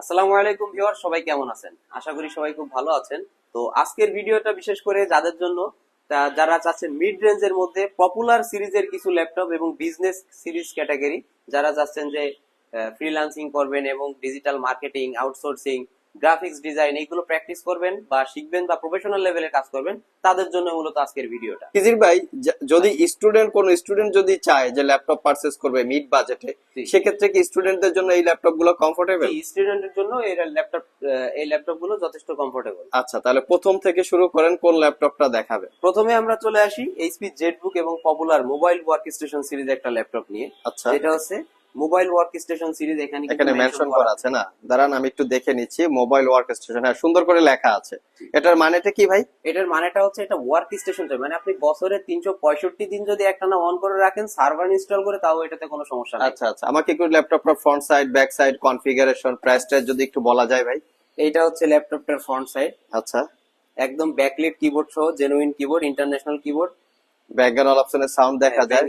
আসসালামু আলাইকুম ভিউয়ার, সবাই কেমন আছেন? আশা করি সবাই খুব ভালো আছেন। তো আজকের ভিডিওটা বিশেষ করে যাদের জন্য যারা চাচ্ছেন মিড রেঞ্জের মধ্যে পপুলার সিরিজের কিছু ল্যাপটপ এবং বিজনেস সিরিজ ক্যাটাগরি যারা চাচ্ছেন যে ফ্রিল্যান্সিং করবেন এবং digital marketing outsourcing graphics design এইগুলো প্র্যাকটিস করবেন বা শিখবেন বা প্রফেশনাল লেভেলে কাজ করবেন তাদের জন্য মূলত আজকের ভিডিওটা। কিজির ভাই যদি স্টুডেন্ট কোন স্টুডেন্ট যদি চায় যে ল্যাপটপ পারচেজ করবে মিড বাজেটে। সেক্ষেত্রে কি স্টুডেন্টদের জন্য এই ল্যাপটপগুলো কমফোর্টেবল স্টুডেন্টের জন্য এই ল্যাপটপ এই ল্যাপটপগুলো যথেষ্ট কমফোর্টেবল আচ্ছা তাহলে প্রথম থেকে শুরু করেন কোন ল্যাপটপটা দেখাবে? প্রথমে আমরা চলে আসি এইচপি জেটবুক এবং popular mobile workstation series একটা ল্যাপটপ নিয়ে। আচ্ছা। এটা হচ্ছে মোবাইল ওয়ার্ক স্টেশন সিরিজ এখানে এখানে মেনশন করা আছে না? দাঁড়ান আমি একটু দেখে নিচ্ছি মোবাইল ওয়ার্ক স্টেশন। হ্যাঁ সুন্দর করে লেখা আছে। এটার মানেটা কি ভাই? এটার মানেটা হচ্ছে এটা ওয়ার্ক স্টেশন মানে আপনি বছরে তিনশো পঁয়ষট্টি দিন যদি একটানা অন করে রাখেন সার্ভার ইনস্টল করে তাও এটাতে কোনো সমস্যা নেই। আচ্ছা আচ্ছা। আমাকে একটু ল্যাপটপটার front side back side configuration প্রাইসটা যদি একটু বলা যায় ভাই। এইটা হচ্ছে ল্যাপটপটার ফ্রন্ট সাইড আচ্ছা। একদম ব্যাকলিট কিবোর্ড সহ genuine keyboard international keyboard background অপশনের সাউন্ড দেখা যায়।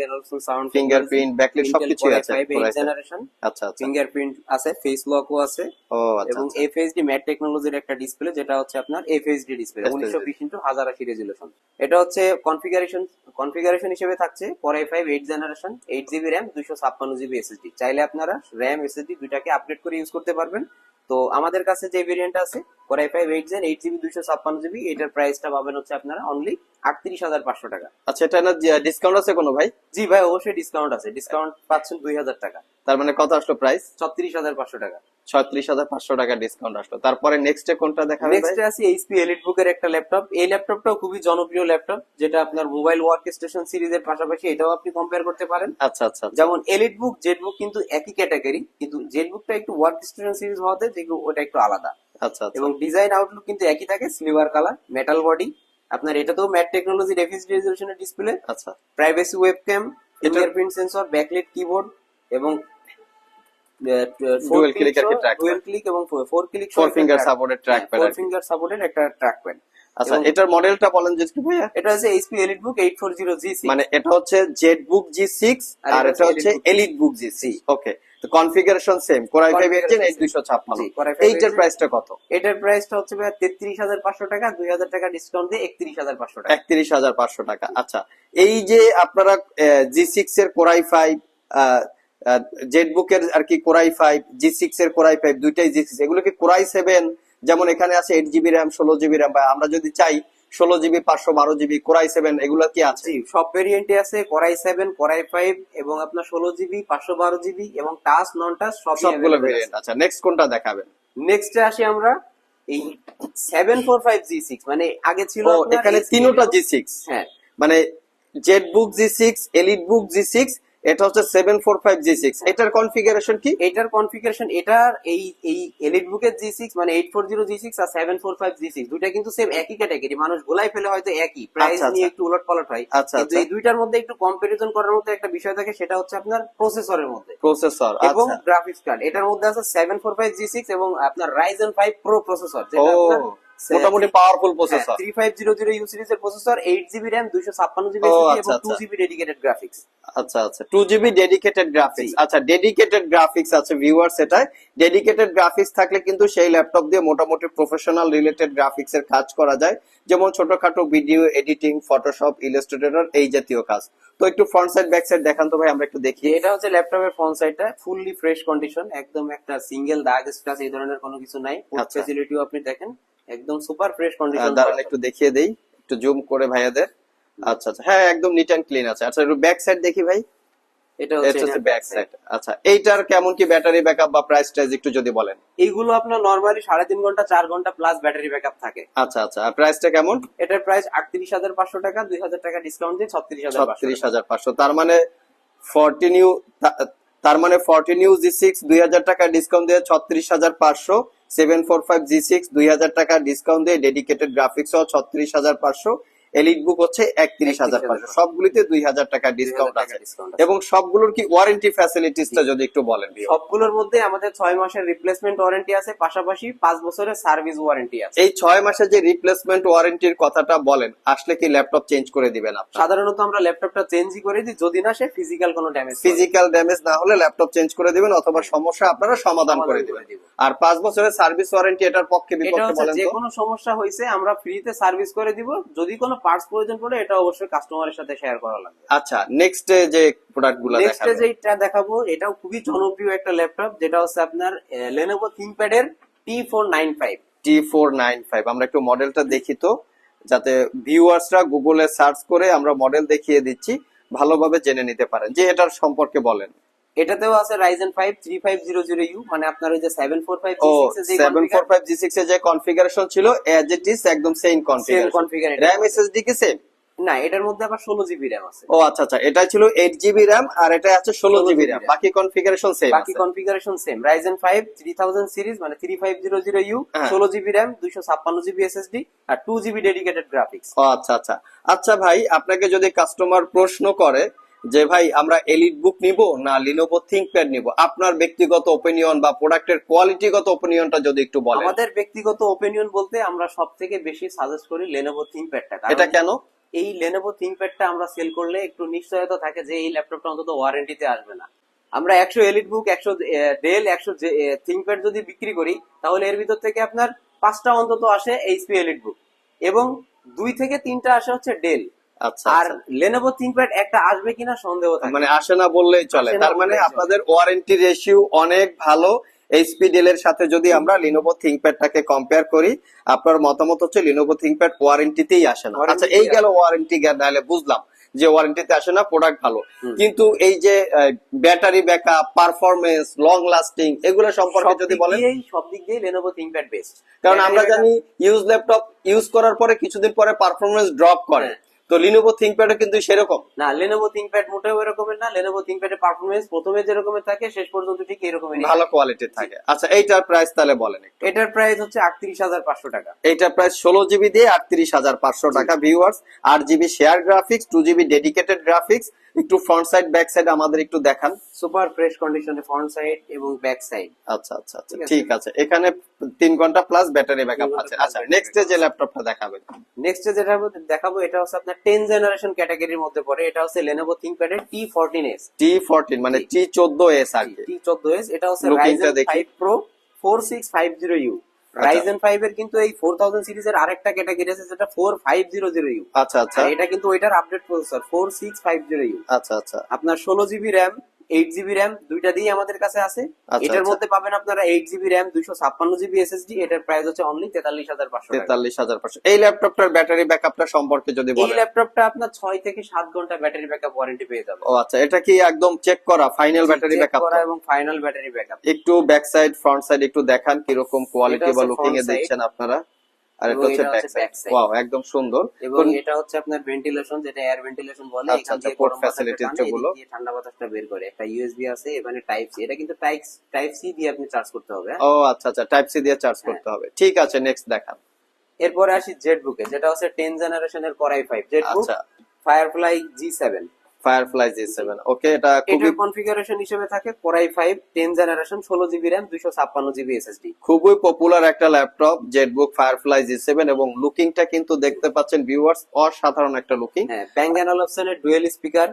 সাউন্ড ফিঙ্গারপ্রিন্ট ব্যাকলিট সবকিছু আছে জেনারেশন আচ্ছা আচ্ছা। ফিঙ্গারপ্রিন্ট আছে ফেস লকও আছে। ও আচ্ছা এবং আচ্ছা। এফএসডি ম্যাট টেকনোলজির একটা ডিসপ্লে যেটা হচ্ছে আপনার এফএসডি ডিসপ্লে রেজুলেশন এটা হচ্ছে কনফিগারেশন কনফিগারেশন হিসেবে থাকছে কোর জেনারেশন জিবি জিবি চাইলে আপনারা র্যাম এসএসডি দুইটাকে আপডেট করে ইউজ করতে পারবেন। তো আমাদের কাছে যে ভেরিয়েন্ট আছে core i five eight gen eight GB দুইশো ছাপ্পান্ন জিবি এটার প্রাইসটা পাবেন হচ্ছে আপনারা অনলি আটত্রিশ হাজার পাঁচশো টাকা। আচ্ছা এটা না ডিসকাউন্ট আছে কোনো ভাই? জি ভাই অবশ্যই ডিসকাউন্ট আছে। ডিসকাউন্ট পাচ্ছেন দুই হাজার টাকা। তার মানে কত আসলো প্রাইস ছত্রিশ হাজার পাঁচশো টাকা। ছত্রিশ হাজার পাঁচশো টাকা ডিসকাউন্ট আসলো। তারপরে নেক্সট কোনটা ভাই? নেক্সট আছে এইচপি এলিট বুকের একটা ল্যাপটপ এই ল্যাপটপটাও খুবই জনপ্রিয় ল্যাপটপ যেটা আপনার মোবাইল ওয়ার্ক স্টেশন সিরিজের পাশাপাশি এটাও আপনি কম্পেয়ার করতে পারেন। আচ্ছা আচ্ছা আচ্ছা। যেমন এলিট বুক জেট বুক কিন্তু একই ক্যাটাগরি কিন্তু জেট বুকটা একটু ওয়ার্ক স্টেশন সিরিজ হওয়াতে যেগুলো ওটা একটু আলাদা। আচ্ছা আচ্ছা। এবং ডিজাইন আউটলুক কিন্তু একই থাকে সিলভার কালার মেটাল বডি আপনার এটাতেও ম্যাট টেকনোলজি এফএসডি রেজলিউশনের ডিসপ্লে আচ্ছা। প্রাইভেসি ওয়েবক্যাম এটা- ফিঙ্গারপ্রিন্ট সেন্সর ব্যাকলাইট কিবোর্ড এবং ডুয়াল ফোর ক্লিক ফোর আচ্ছা মানে এটা হচ্ছে জেড বুক G6 আর এটা হচ্ছে এলিট বুক ওকে তো কনফিগারেশন সেম কোরাই 5 ইঞ্জিন 8256 এইটার প্রাইসটা কত? এটার প্রাইসটা হচ্ছে ভাইয়া 33500 টাকা 2000 টাকা ডিসকাউন্ট দিয়ে 31500 টাকা। 31500 টাকা আচ্ছা। এই যে আপনারা জি সিক্স এর কোরাই আহ জেটবুকের আর কি core i five G six এর কোরাই ফাইভ দুইটাই জি সিক্স এগুলো কি কোরাই সেভেন যেমন এখানে আছে এইট জিবি র্যাম ষোলো জিবি র্যাম বা আমরা যদি চাই ষোলো জিবি পাঁচশো বারো জিবি কোরাই সেভেন এগুলো কি আছে? সব ভেরিয়েন্টে আছে কোরাই সেভেন কোরাই ফাইভ এবং আপনার ষোলো জিবি পাঁচশো বারো জিবি এবং টাচ নন টাচ সব সবগুলো ভেরিয়েন্ট আচ্ছা নেক্সট কোনটা দেখাবেন? নেক্সট আসি আমরা এই seven four five G six মানে আগে ছিল এখানে তিনোটা জি সিক্স হ্যাঁ। মানে ZBook G six EliteBook G six এটা হচ্ছে seven four five G six এটার কনফিগারেশন কি? এটার কনফিগারেশন এটার এই এই এলিট বুকের জি সিক্স মানে eight four zero G six আর seven four five G six দুইটা কিন্তু সেম একই ক্যাটাগরি মানুষ গোলাই ফেলে হয়তো একই। প্রাইস আচ্ছা, নিয়ে আচ্ছা। একটু উলট পালট হয়। আচ্ছা, কিন্তু আচ্ছা। এই দুইটার মধ্যে একটু কম্পারিজন করার মতো একটা বিষয় থাকে সেটা হচ্ছে আপনার প্রসেসরের মধ্যে। প্রসেসর এবং গ্রাফিক্স কার্ড এটার মধ্যে আছে seven four five G six এবং আপনার রাইজেন ফাইভ প্রো প্রসেসর ও মোটামুটি powerful processor three five zero zero U সিরিজের প্রসেসর এইট জিবি র্যাম দুইশো ছাপ্পান্ন জিবি ও, এবং আচ্ছা, টু আচ্ছা। জিবি ডেডিকেটেড গ্রাফিক্স আচ্ছা আচ্ছা। টু জিবি ডেডিকেটেড গ্রাফিক্স আচ্ছা ডেডিকেটেড গ্রাফিক্স আছে ভিউয়ার্স এটা ডেডিকেটেড গ্রাফিক্স থাকলে কিন্তু সেই ল্যাপটপ দিয়ে মোটামুটি প্রফেশনাল রিলেটেড গ্রাফিক্স এর কাজ করা যায়। যেমন ছোটখাটো ভিডিও এডিটিং ফটোশপ ইলাস্ট্রেটর এই জাতীয় কাজ। তো একটু ফ্রন্ট সাইড ব্যাক সাইড দেখান তো ভাই আমরা একটু দেখি। এটা হচ্ছে ল্যাপটপের ফ্রন্ট সাইডটা ফুললি ফ্রেশ কন্ডিশন একদম একটা সিঙ্গেল দাগ স্ক্র্যাচ এই ধরনের কোনো কিছু নাই। আচ্ছা। ফ্যাসিলিটিও আপনি দেখেন। একদম সুপার ফ্রেশ কন্ডিশন দাঁড়ান একটু দেখিয়ে দেই একটু জুম করে ভাইয়াদের। আচ্ছা আচ্ছা হ্যাঁ একদম নিট অ্যান্ড ক্লিন আছে। আচ্ছা একটু ব্যাক সাইড দেখি ভাই। এটা হচ্ছে ব্যাক সাইড আচ্ছা এইটার কেমন কি ব্যাটারি ব্যাকআপ বা প্রাইস টাইজ একটু যদি বলেন? এইগুলো আপনার নর্মালি সাড়ে তিন ঘণ্টা চার ঘণ্টা প্লাস ব্যাটারি ব্যাকআপ থাকে। আচ্ছা আচ্ছা আর প্রাইসটা কেমন? এটার প্রাইস আটত্রিশ হাজার পাঁচশো টাকা দুই হাজার টাকা ডিসকাউন্ট দিয়ে ছত্রিশ হাজার ছত্রিশ হাজার পাঁচশো তার মানে ফর্টি নিউ তার মানে ফর্টি নিউ জি সিক্স দুই হাজার টাকা ডিসকাউন্ট দিয়ে ছত্রিশ হাজার পাঁচশো seven four five G six দুই হাজার টাকা ডিসকাউন্ট দিয়ে ডেডিকেটেড গ্রাফিক্স সহ ছত্রিশ হাজার পাঁচশো এলিট বুক হচ্ছে একত্রিশ হাজার পাঁচশো। সবগুলিতে দুই হাজার টাকা ডিসকাউন্ট আছে। এবং সবগুলোর কি ওয়ারেন্টি ফ্যাসিলিটিসটা যদি একটু বলেন সবগুলোর মধ্যে আমাদের ছয় মাসের রিপ্লেসমেন্ট ওয়ারেন্টি আছে পাশাপাশি পাঁচ বছরের সার্ভিস ওয়ারেন্টি আছে। এই ছয় মাসে যে রিপ্লেসমেন্ট ওয়ারেন্টির কথাটা বলেন আসলে কি ল্যাপটপ চেঞ্জ করে দিবেন আপনি সাধারণত আমরা ল্যাপটপটা চেঞ্জই করে দিই যদি না সে ফিজিক্যাল কোনো ড্যামেজ ফিজিক্যাল ড্যামেজ না হলে ল্যাপটপ চেঞ্জ করে দিবেন অথবা সমস্যা আপনারা সমাধান করে দিবেন। আর পাঁচ বছরের সার্ভিস ওয়ারেন্টি এটার পক্ষে বিপক্ষে বলেন যে কোনো সমস্যা হয়েছে আমরা ফ্রিতে সার্ভিস করে দিব। যদি কোনো পার্টস প্রয়োজন পড়ে এটা অবশ্যই কাস্টমারের সাথে শেয়ার করা লাগবে। আচ্ছা নেক্সট যে প্রোডাক্টগুলো নেক্সট যেটা দেখাবো এটাও খুবই জনপ্রিয় একটা ল্যাপটপ যেটা হচ্ছে আপনার লেনোভো থিংকপ্যাড এর T four nine five T four nine five আমরা একটু মডেলটা দেখি তো যাতে ভিউয়ার্সরা গুগলে সার্চ করে আমরা মডেল দেখিয়ে দিচ্ছি ভালোভাবে জেনে নিতে পারেন। যে এটার সম্পর্কে বলেন। এটাতেও আছে জিরো জিরো ইউ মানে আপনার ওই যে সেভেন ফোর ফাইভ ও সেভেন ফোর ফাইভ জি এর যে কনফিগারেশন ছিল এজ ইট ইজ একদম same same configuration configure RAM SSD কি সেম না এটার মধ্যে আবার ষোলো জিবি র্যাম আছে। ও আচ্ছা আচ্ছা এটা ছিল এইট জিবি র্যাম আর এটা আছে ষোলো জিবি র্যাম বাকি কনফিগারেশন সেম বাকি configuration same five three thousand series মানে three five zero zero U হ্যাঁ। ষোলো জিবি র্যাম দুইশো ছাপ্পান্ন জিবি এসএসডি আর টু জিবি ডেডিকেটেড গ্রাফিক্স ও আচ্ছা আচ্ছা। আচ্ছা ভাই আপনাকে যদি কাস্টমার প্রশ্ন করে যে ভাই আমরা এলিট বুক নিব না লিনোভো থিংকপ্যাড নিব? আপনার ব্যক্তিগত ওপিনিয়ন বা প্রোডাক্টের কোয়ালিটিগত ওপিনিয়নটা যদি একটু বলেন। আমাদের ব্যক্তিগত ওপিনিয়ন বলতে আমরা সব থেকে বেশি সাজেস্ট করি লেনোভো থিংকপ্যাডটা এটা কেন? এই লেনোভো থিংকপ্যাডটা আমরা সেল করলে একটু নিশ্চয়তা থাকে যে এই ল্যাপটপটা অন্তত ওয়ারেন্টিতে আসবে না। আমরা একশো এলিট বুক একশো ডেল একশো থিংকপ্যাড যদি বিক্রি করি তাহলে এর ভিতর থেকে আপনার পাঁচটা অন্তত আসে এইচপি এলিট বুক এবং দুই থেকে তিনটা আসে হচ্ছে ডেল আর আচ্ছা। লেনোভো থিংকপ্যাড একটা আসবে কিনা সন্দেহ থাকে। মানে আসে না বললেই চলে। তার মানে আপনাদের ওয়ারেন্টি রেশিও অনেক ভালো। এইচপি ডেল এর সাথে যদি আমরা লিনোভো থিংকপ্যাডটাকে কম্পেয়ার করি আপনার মতামত হচ্ছে লিনোভো থিংকপ্যাড ওয়ারেন্টিতেই আসে না। আচ্ছা এই গেল ওয়ারেন্টি নাহলে বুঝলাম যে ওয়ারেন্টিতে আসে না প্রোডাক্ট ভালো। কিন্তু এই যে battery backup performance long lasting এগুলো সম্পর্কে যদি বলেন। দিয়েই সব দিক দিয়ে লেনোভো থিংকপ্যাড বেস্ট কারণ আমরা জানি ইউজ ল্যাপটপ ইউজ করার পরে কিছুদিন পরে পারফরমেন্স ড্রপ করে। হ্যাঁ। তো লিনোভো থিংকপ্যাডও কিন্তু সেরকম। না লিনোভো থিংকপ্যাড মোটেও এরকমের না লেনোভো থিংকপ্যাডের পারফরমেন্স প্রথমে যেরকম থাকে শেষ পর্যন্ত ঠিক এরকমই ভালো কোয়ালিটির থাকে। আচ্ছা এইটার প্রাইস তাহলে বলেন একটু। এটার প্রাইস হচ্ছে আটত্রিশ হাজার পাঁচশো টাকা। এটার প্রাইস 16 জিবি দিয়ে আটত্রিশ হাজার পাঁচশো টাকা viewers 8 GB share graphics 2 GB dedicated graphics একটু ফ্রন্ট সাইড ব্যাক সাইড আমাদের একটু দেখান। সুপার ফ্রেশ কন্ডিশনে ফ্রন্ট সাইড এবং ব্যাক সাইড আচ্ছা আচ্ছা আচ্ছা ঠিক আছে? এখানে 3 ঘণ্টা প্লাস ব্যাটারি ব্যাকআপ আছে। আচ্ছা নেক্সট যে ল্যাপটপটা দেখাবেন। নেক্সট যেটা দেখাবো এটা হচ্ছে আপনার 10 জেনারেশন ক্যাটাগরির মধ্যে পড়ে। এটা হচ্ছে Lenovo ThinkPad S T14s T14 মানে T14s আগে T14s এটা হচ্ছে Ryzen 5 Pro 4650U Ryzen five এর কিন্তু এই ফোর থাউজেন্ড সিরিজের আরেকটা ক্যাটাগরি আছে যেটা four five zero zero U আচ্ছা আচ্ছা। এটা কিন্তু ওইটার update processor four six five zero U আচ্ছা আচ্ছা। আপনার ষোলো GB RAM eight GB RAM দুইটা দিয়ে আমাদের কাছে আছে। আচ্ছা, এটার আচ্ছা। মধ্যে পাবেন আপনারা এইট জিবি র্যাম দুইশো ছাপ্পান্ন জিবি এসএসডি এটার প্রাইস হচ্ছে অনলি তেতাল্লিশ হাজার পাঁচশো তেতাল্লিশ হাজার পাঁচশো। এই ল্যাপটপটার ব্যাটারি ব্যাকআপটা সম্পর্কে যদি এই ল্যাপটপটা আপনার ছয় থেকে সাত ঘণ্টা ব্যাটারি ব্যাকআপ ওয়ারেন্টি পেয়ে যাবে ও আচ্ছা এটা কি একদম চেক করা ফাইনাল ব্যাটারি ব্যাকআপ করা এবং ফাইনাল ব্যাটারি ব্যাকআপ। একটু ব্যাক সাইড ফ্রন্ট সাইড একটু দেখান কীরকম কোয়ালিটি বা লুকিং এ দেখছেন আপনারা। আর এটা হচ্ছে ব্যাক সাইড ওয়াও একদম সুন্দর। এবং এটা হচ্ছে আপনার ভেন্টিলেশন যেটা এয়ার ভেন্টিলেশন বলে আচ্ছা, এখান থেকে facilities যেগুলো। ঠান্ডা বাতাসটা বের করে। একটা ইউএসবি আছে এখানে টাইপ সি এটা কিন্তু টাইপ টাইপ সি দিয়ে আপনি চার্জ করতে হবে হ্যাঁ? ও আচ্ছা আচ্ছা টাইপ সি দিয়ে চার্জ হ্যাঁ। করতে হবে। ঠিক আছে নেক্সট দেখান। এরপরে আসি জেট বুকে যেটা হচ্ছে টেন জেনারেশনের করাই ফাইভ জেট বুক আচ্ছা। Firefly G seven Firefly G. Seven okay এটা খুবই কনফিগারেশন হিসেবে থাকে ফাইভ টেন জেনারেশন ষোলো জিবি র্যাম দুইশো ছাপ্পান্ন জিবি এসএসডি খুবই পপুলার একটা laptop ZBook Firefly G seven এবং লুকিংটা কিন্তু দেখতে পাচ্ছেন ভিউয়ার্স অসাধারণ একটা লুকিং হ্যাঁ ব্যাঙ্গ অ্যান্ড ডুয়েল স্পিকার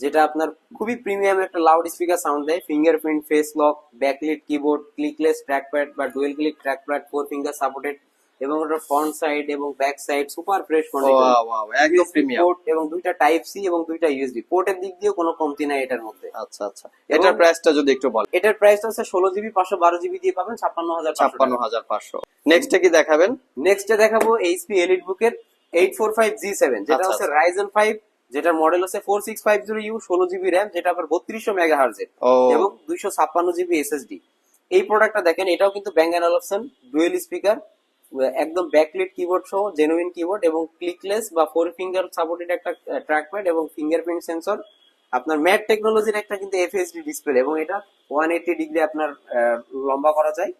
যেটা আপনার খুবই প্রিমিয়াম একটা লাউড স্পিকার সাউন্ড দেয়। Fingerprint face lock backlit keyboard clickless trackpad বা dual click trackpad four finger supported এবং ওটার ফ্রন্ট সাইড এবং back side super fresh condition wow wow একদম প্রিমিয়াম পোর্ট এবং দুইটা টাইপ সি এবং দুইটা ইউএসবি পোর্টের দিক দিয়েও কোনো কমতি নাই এটার মধ্যে। আচ্ছা আচ্ছা। এটার প্রাইসটা যদি একটু বলেন। এটার প্রাইস হচ্ছে ষোলো জিবি পাঁচশো বারো জিবি দিয়ে পাবেন ছাপ্পান্ন হাজার ছাপ্পান্ন হাজার পাঁচশো। নেক্সটে কি দেখাবেন? নেক্সটে দেখাবো এইচপি এলিট বুকের eight four five G seven যেটা আচ্ছা, হচ্ছে আচ্ছা। রাইজেন ফাইভ যেটার মডেল হচ্ছে four six five zero U ষোলো জিবি র্যাম যেটা আবার বত্রিশশো মেগা হার্জের ও। এবং দুইশো ছাপ্পান্ন জিবি এসএসডি এই প্রোডাক্টটা দেখেন এটাও কিন্তু Bang and option dual speaker একদম ব্যাকলিট কিবোর্ড সহ জেনুইন কিবোর্ড এবং ক্লিকলেস বা ফোর ফিঙ্গার সাপোর্টেড একটা ট্র্যাকপ্যাড এবং ফিঙ্গারপ্রিন্ট সেন্সর আপনার ম্যাট টেকনোলজির একটা কিন্তু এফএসডি ডিসপ্লে এবং এটা ওয়ান এইটি ডিগ্রি আপনার লম্বা করা যায়।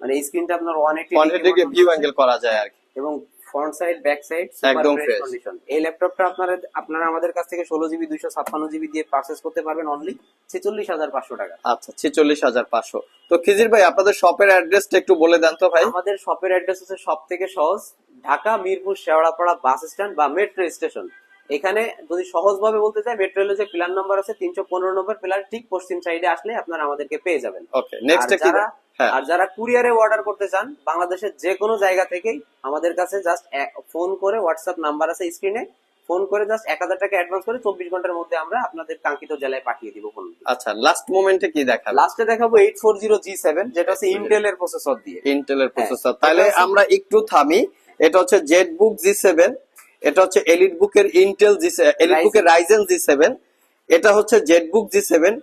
মানে স্ক্রিনটা আপনার one eighty degree view angle করা যায় আর কি। এবং ফ্রন্ট সাইড ব্যাক সাইড একদম ফ্রেশ কন্ডিশন এই ল্যাপটপটা আপনারা আপনারা আমাদের কাছ থেকে ষোলো জিবি দুইশো ছাপ্পান্ন জিবি দিয়ে পারচেজ করতে পারবেন অনলি ছেচল্লিশ হাজার পাঁচশো টাকা। আচ্ছা ছেচল্লিশ হাজার পাঁচশো। তো খিজির ভাই আপনাদের শপের অ্যাড্রেসটা একটু বলে দেন তো ভাই। আমাদের শপের অ্যাড্রেস হচ্ছে সব থেকে সহজ ঢাকা মিরপুর শেওড়াপাড়া বাস স্ট্যান্ড বা মেট্রো স্টেশন এখানে যদি সহজভাবে বলতে চাই মেট্রো রেলের যে প্ল্যান নাম্বার আছে তিনশো পনেরো নম্বর পিলার ঠিক পশ্চিম সাইডে আসলে আপনারা আমাদেরকে পেয়ে যাবেন। ওকে নেক্সট আর কি যারা হ্যাঁ। আর যারা কুরিয়ারে অর্ডার করতে চান বাংলাদেশের যে কোনো জায়গা থেকেই আমাদের কাছে জাস্ট ফোন করে হোয়াটসঅ্যাপ নাম্বার আছে স্ক্রিনে ফোন করে জাস্ট এক হাজার টাকা অ্যাডভান্স করে চব্বিশ ঘণ্টার মধ্যে আমরা আপনাদের কাঙ্ক্ষিত জেলায় পাঠিয়ে দিব ফোন আচ্ছা লাস্ট মোমেন্টে কি দেখাবেন লাস্টে দেখাবো eight four zero G seven যেটা হচ্ছে ইন্টেলের প্রসেসর দিয়ে। ইন্টেলের হ্যাঁ, প্রসেসর তাহলে আমরা একটু থামি এটা হচ্ছে জেড বুক জি সেভেন এটা হচ্ছে এলিট বুকের ইন্টেল জি এলিট বুকের রাইজেন জি সেভেন এটা হচ্ছে ZBook G seven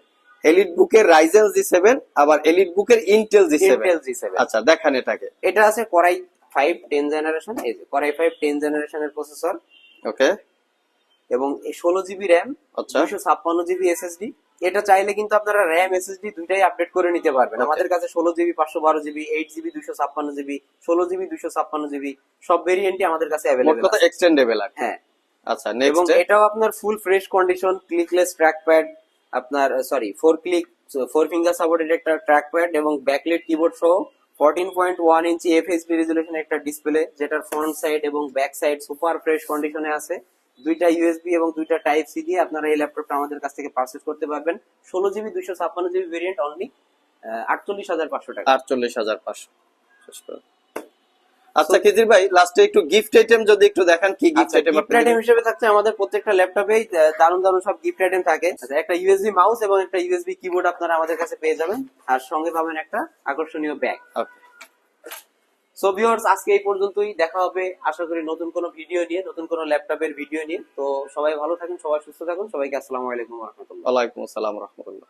elite বুকের রাইজেন জি সেভেন আবার এলিট বুকের ইন্টেল জি সেভেন আচ্ছা দেখান এটাকে। এটা আছে করাই ফাইভ টেন জেনারেশন এই যে করাই ফাইভ টেন জেনারেশনের প্রসেসর ওকে এবং ষোলো জিবি র্যাম আচ্ছা। দুশো ছাপ্পান্ন জিবি এসএসডি এটা চাইলে কিন্তু আপনারা র্যাম এসএসডি দুইটাই আপডেট করে নিতে পারবেন। আমাদের কাছে ষোলো জিবি পাঁচশো বারো জিবি এইট জিবি দুশো ছাপ্পান্ন জিবি ষোলো জিবি দুশো ছাপ্পান্ন জিবি সব ভেরিয়েন্টই আমাদের কাছে অ্যাভেলেবেল এক্সটেন্ডেবল হ্যাঁ। আচ্ছা এবং এটাও আপনার full fresh condition clickless track pad আপনার sorry four click four finger supported একটা ট্র্যাক প্যাড এবং ব্যাকলেট কিবোর্ড সহ fourteen point one inch FSP resolution একটা ডিসপ্লে যেটার ফ্রন্ট সাইড এবং ব্যাক সাইড সুপার ফ্রেশ কন্ডিশনে আছে। দুইটা ইউএসবি এবং দুইটা টাইপ সি দিয়ে আপনারা এই ল্যাপটপটা আমাদের কাছ থেকে পারচেজ করতে পারবেন। ষোলো জিবি দুইশো ছাপ্পান্ন জিবি ভেরিয়েন্ট অনলি আটচল্লিশ হাজার পাঁচশো টাকা। আটচল্লিশ হাজার পাঁচশো। আচ্ছা খিজির ভাই লাস্টে একটু গিফট আইটেম যদি একটু দেখান কি গিফট আইটেম গিফট আইটেম হিসেবে থাকছে আমাদের প্রত্যেকটা ল্যাপটপেই দারুণ দারুণ সব গিফট আইটেম থাকে। আচ্ছা, একটা ইউএসবি মাউস এবং একটা ইউএসবি কিবোর্ড আপনারা আমাদের কাছে পেয়ে যাবেন। আর সঙ্গে পাবেন একটা আকর্ষণীয় ব্যাগ সো ভিউয়ার্স আজকে এই পর্যন্তই। দেখা হবে, আশা করি, নতুন কোনো ভিডিও নিয়ে, নতুন কোনো ল্যাপটপের ভিডিও নিয়ে। তো, সবাই ভালো থাকুন, সবাই সুস্থ থাকুন। সবাইকে আসসালামু আলাইকুম রহমতুল্লাহ। ওয়ালাইকুম আসসালাম রহমতুল্লাহ।